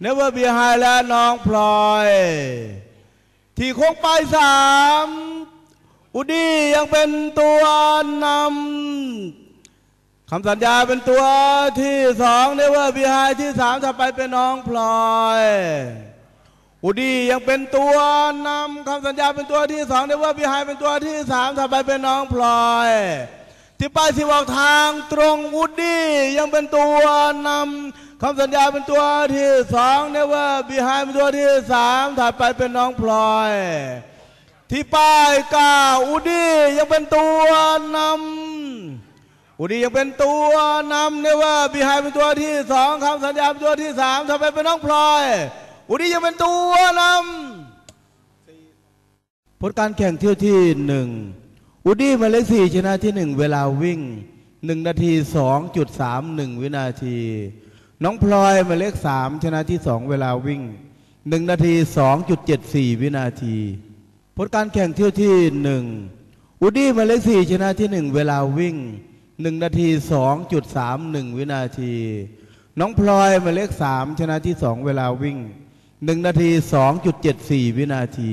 เนเวอร์บีไฮและน้องพลอย ที่โค้งไปสามอุดี้ยังเป็นตัวนำคำสัญญาเป็นตัวที่สองเนเวอร์บีไฮที่สามถ้าไปเป็นน้องพลอยอุดี้ยังเป็นตัวนำคำสัญญาเป็นตัวที่สองเนเวอร์บีไฮเป็นตัวที่สามถ้าไปเป็นน้องพลอยที่ป้ายสิบอกทางตรงวูดี้ยังเป็นตัวนำ คำสัญญาเป็นตัวที่สองเนว่าบีไฮเป็นตัวที่สามถัดไปเป็นน้องพลอย ที่ป้ายก้าอูดี้ยังเป็นตัวนำอูดี้ยังเป็นตัวนำเนว่าบีไฮเป็นตัวที่สองคำสัญญาเป็นตัวที่สามถัดไปเป็นน้องพลอยอูดี้ยังเป็นตัวนำผลการแข่งเที่ยวที่หนึ่งอูดี้มาเลขสี่ชนะที่หนึ่งเวลาวิ่งหนึ่งนาทีสองจุดสามหนึ่งวินาที น้องพลอยหมายเลขสามชนะที่สองเวลาวิ่งหนึ่งนาทีสองจุดเจ็ดสี่วินาทีผลการแข่งเที่ยวที่หนึ่งอูดี้หมายเลขสี่ชนะที่หนึ่งเวลาวิ่งหนึ่งนาทีสองจุดสามหนึ่งวินาที น้องพลอยหมายเลขสามชนะที่สองเวลาวิ่งหนึ่งนาทีสองจุดเจ็ดสี่วินาที